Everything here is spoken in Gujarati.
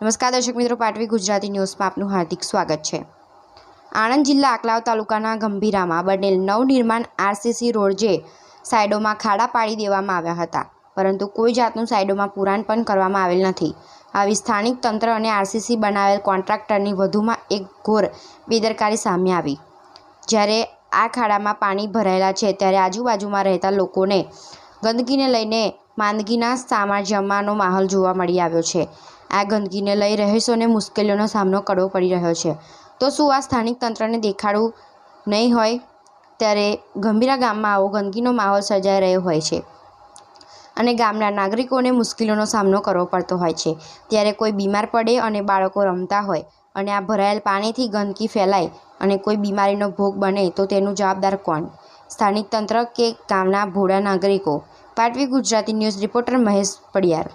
નમસ્કાર, દર્શક મિત્રો, પાટવી ગુજરાતી ન્યૂઝમાં આપનું હાર્દિક સ્વાગત છે. આણંદ જિલ્લા આકલાવ તાલુકાના ગંભીરામાં બનેલ નવનિર્માણ આરસીસી રોડ જે સાઈડોમાં ખાડા પાડી દેવામાં આવ્યા હતા. પરંતુ કોઈ જાતનું સાઇડોમાં પુરાણ પણ કરવામાં આવેલ નથી. આવી સ્થાનિક તંત્ર અને આરસીસી બનાવેલ કોન્ટ્રાક્ટરની વધુમાં એક ઘોર બેદરકારી સામે આવી. જ્યારે આ ખાડામાં પાણી ભરાયેલા છે, ત્યારે આજુબાજુમાં રહેતા લોકોને ગંદકીને લઈને માંદગીના સામાજ્યમાંનો માહોલ જોવા મળી આવ્યો છે. આ ગંદકીને લઈ રહીશોને મુશ્કેલીઓનો સામનો કરવો પડી રહ્યો છે. તો શું આ સ્થાનિક તંત્રને દેખાડવું નહીં હોય? ત્યારે ગંભીરા ગામમાં આવો ગંદકીનો માહોલ સર્જાઈ રહ્યો હોય છે. અને ગામના નાગરિકોને મુશ્કેલીઓનો સામનો કરવો પડતો હોય છે. ત્યારે કોઈ બીમાર પડે અને બાળકો રમતા હોય અને આ ભરાયેલ પાણીથી ગંદકી ફેલાય અને કોઈ બીમારીનો ભોગ બને તો તેનું જવાબદાર કોણ? સ્થાનિક તંત્ર કે ગામના ભોળા નાગરિકો. પાટવી ગુજરાતી ન્યૂઝ રિપોર્ટર મહેશ પડિયાર.